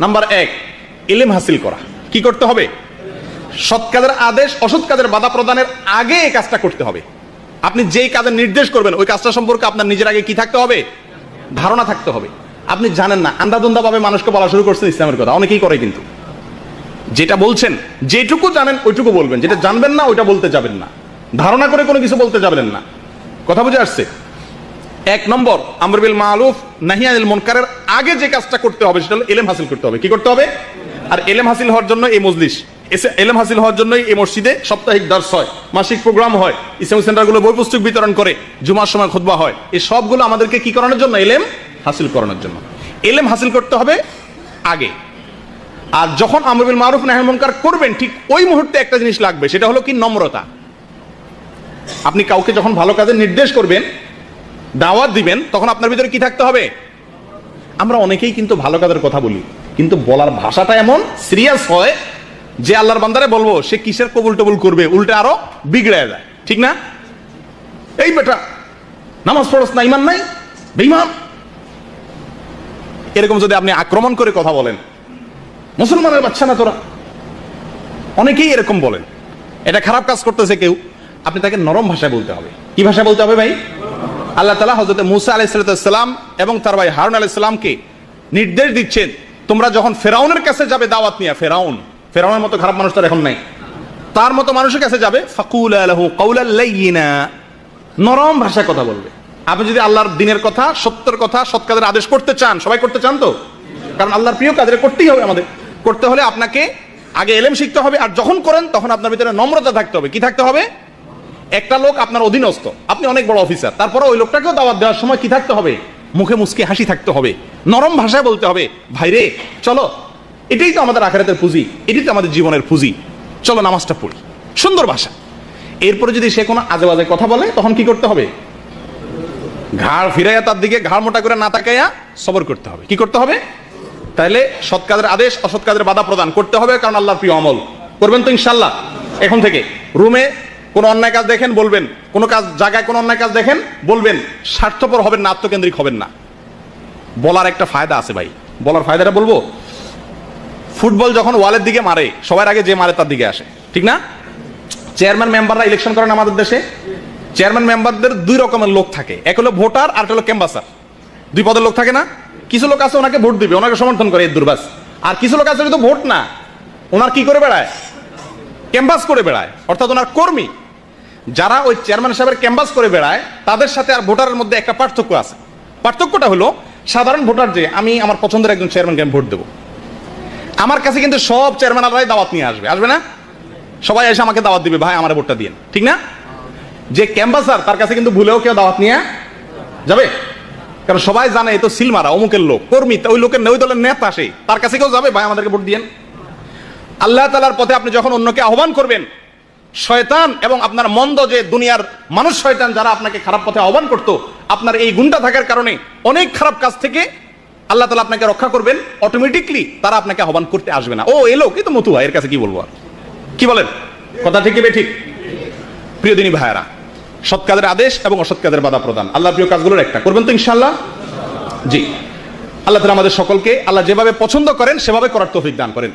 Number এক, ইলেম হাসিল করা। কি করতে হবে? সৎ কাজের আদেশ, অসৎ কাজের বাধা প্রদানের আগে এই কাজটা করতে হবে। আপনি যেই কাজের নির্দেশ করবেন, ওই কাজটা সম্পর্কে আপনার নিজের আগে কি থাকতে হবে? ধারণা থাকতে হবে। আপনি জানেন না আন্দাদুন্দা ভাবে মানুষকে বলা শুরু করছেন ইসলামের কথা, অনেকেই করে কিন্তু। যেটা বলছেন, যেটুকু জানেন, ওইটুকু বলবেন। যেটা জানবেন না, ওইটা বলতে যাবেন না। ধারণা করে কোনো কিছু বলতে যাবেন না। কথা বুঝে আসছে? এক নম্বর আমরবিল মালুফ নাহিয়ানিল মুনকারের আগে যে কাজটা করতে হবে সেটা হলো এলেম হাসিল করতে হবে। কি করতে হবে? আর এলেম হাসিল হওয়ার জন্য এই এসে এলেম হাসিল হওয়ার জন্যই এই মসজিদে সাপ্তাহিক দর্শ হয়, মাসিক প্রোগ্রাম হয়, ইসলামিক সেন্টারগুলো বই পুস্তক বিতরণ করে, জুমার সময় খুতবা হয়। এই সবগুলো আমাদেরকে কি করানোর জন্য? এলেম হাসিল করানোর জন্য। এলেম হাসিল করতে হবে আগে। আর যখন আমরবিল মারুফ নাহিয়ানিল করবেন, ঠিক ওই মুহূর্তে একটা জিনিস লাগবে, সেটা হলো কি নম্রতা। আপনি কাউকে যখন ভালো কাজের নির্দেশ করবেন দাওয়াত দিবেন, তখন আপনার ভিতরে কি থাকতে হবে? আমরা অনেকেই কিন্তু ভালো কাজের কথা বলি, কিন্তু বলার ভাষাটা এমন সিরিয়াস হয় যে আল্লাহর বান্দারে বলব, সে কিসের কবুল টবুল করবে? উল্টে আরও বিগড়ে যায়, ঠিক না? এই বেটা, নামাজ পড়স না, ইমান নাই? বেইমান এরকম যদি আপনি আক্রমণ করে কথা বলেন, মুসলমানের বাচ্চা না তোরা? অনেকেই এরকম বলেন, এটা খারাপ কাজ করতেছে কেউ, আপনি তাকে নরম ভাষায় বলতে হবে। কি ভাষায় বলতে হবে ভাই? আল্লাহ তালা হজরত মুসা আলাইসালাম এবং তার ভাই হারুন আলাইসালামকে নির্দেশ দিচ্ছেন, তোমরা যখন ফেরাউনের কাছে যাবে দাওয়াত নিয়ে, ফেরাউন, ফেরাউনের মতো খারাপ মানুষ তো আর এখন নাই। তার মতো মানুষের কাছে যাবে, ফাকুল আলহু কৌলাল্লাইনা নরম ভাষায় কথা বলবে। আপনি যদি আল্লাহর দিনের কথা, সত্যের কথা, সৎ কাজের আদেশ করতে চান, সবাই করতে চান তো? কারণ আল্লাহর প্রিয় কাজের করতেই হবে আমাদের। করতে হলে আপনাকে আগে এলেম শিখতে হবে, আর যখন করেন, তখন আপনার ভিতরে নম্রতা থাকতে হবে। কি থাকতে হবে? একটা লোক আপনার অধীনস্থ, আপনি অনেক বড় অফিসার তারপরে ওই লোকটাকেও দাওয়াত দেওয়ার সময় কি থাকতে হবে? মুখে মুসকে হাসি থাকতে হবে, নরম ভাষায় বলতে হবে ভাইরে চলো। এটাই তো আমাদের আখারাতের পুঁজি, এটাই তো আমাদের জীবনের পুঁজি। চলো নামাজটা পড়ি। সুন্দর ভাষা। এরপরে যদি সে কোনো আজে বাজে কথা বলে, তখন কি করতে হবে? ঘাড় ফিরাইয়া তার দিকে ঘাড় মোটা করে না তাকাইয়া সবর করতে হবে। কি করতে হবে? তাহলে সৎ কাজের আদেশ, অসৎ কাজের বাধা প্রদান করতে হবে, কারণ আল্লাহর প্রিয় আমল। করবেন তো ইনশাল্লাহ এখন থেকে রুমে কোনো অন্যায় কাজ দেখেন, বলবেন। কোনো কাজ, জায়গায় কোনো অন্যায় কাজ দেখেন, বলবেন। স্বার্থপর হবেন না, আত্মকেন্দ্রিক হবেন না। বলার একটা ফায়দা আছে ভাই। বলার ফায়দাটা বলব? ফুটবল যখন ওয়ালের দিকে মারে, সবার আগে যে মারে তার দিকে আসে। ঠিক না? চেয়ারম্যান মেম্বাররা ইলেকশন করেন আমাদের দেশে। চেয়ারম্যান মেম্বারদের দুই রকমের লোক থাকে। এক হলো ভোটার, আর হলো ক্যাম্বাসার দুই পদের লোক থাকে না? কিছু লোক আছে, ওনাকে ভোট দিবে, ওনাকে সমর্থন করে এর দুর্বাস। আর কিছু লোক আছে কিন্তু ভোট না। ওনার কি করে বেড়ায়? ক্যাম্বাস করে বেড়ায়। অর্থাৎ ওনার কর্মী। যারা ওই চেয়ারম্যান সাহেবের ক্যাম্বাস করে বেড়ায়, তাদের সাথে আর ভোটারের মধ্যে একটা পার্থক্য আছে। পার্থক্যটা হলো, সাধারণ ভোটার যে, আমি আমার পছন্দের একজন চেয়ারম্যানকে আমি ভোট দেবো। আমার কাছে কিন্তু সব চেয়ারম্যানরাই দাওয়াত নিয়ে আসবে। আসবে না? সবাই এসে আমাকে দাওয়াত দিবে, ভাই, আমার ভোটটা দিন ঠিক না? যে ক্যাম্বাসার তার কাছে কিন্তু ভুলেও কেউ দাওয়াত নিয়ে যাবে। কারণ সবাই জানে এই তো সিলমারা, অমুকের লোক, কর্মী ওই লোকের ওই দলের নেতা আসে তার কাছে কেউ যাবে? ভাই, আমাদেরকে ভোট দিয়েন। আল্লাহ তালার পথে আপনি যখন অন্যকে আহ্বান করবেন শয়তান এবং আপনার মন্দ যে দুনিয়ার মানুষ শয়তান যারা আপনাকে খারাপ পথে আহ্বান করতো, আপনার এই গুণটা থাকার কারণে অনেক খারাপ কাজ থেকে আল্লাহ তালা আপনাকে রক্ষা করবেন। অটোমেটিকলি তারা আপনাকে আহ্বান করতে আসবে না। ও, এলো কিন্তু মতুয়া, এর কাছে কি বলব কি বলেন? কথা ঠিক বে ঠিক। প্রিয় দিনী ভাইয়ারা, সৎ কাজের আদেশ এবং অসৎ কাজের বাধা প্রদান। আল্লাহ প্রিয় কাজগুলোর একটা। করবেন তো ইনশাল্লাহ জি। আল্লাহ তালা আমাদের সকলকে, আল্লাহ যেভাবে পছন্দ করেন, সেভাবে করার তৌফিক দান করেন।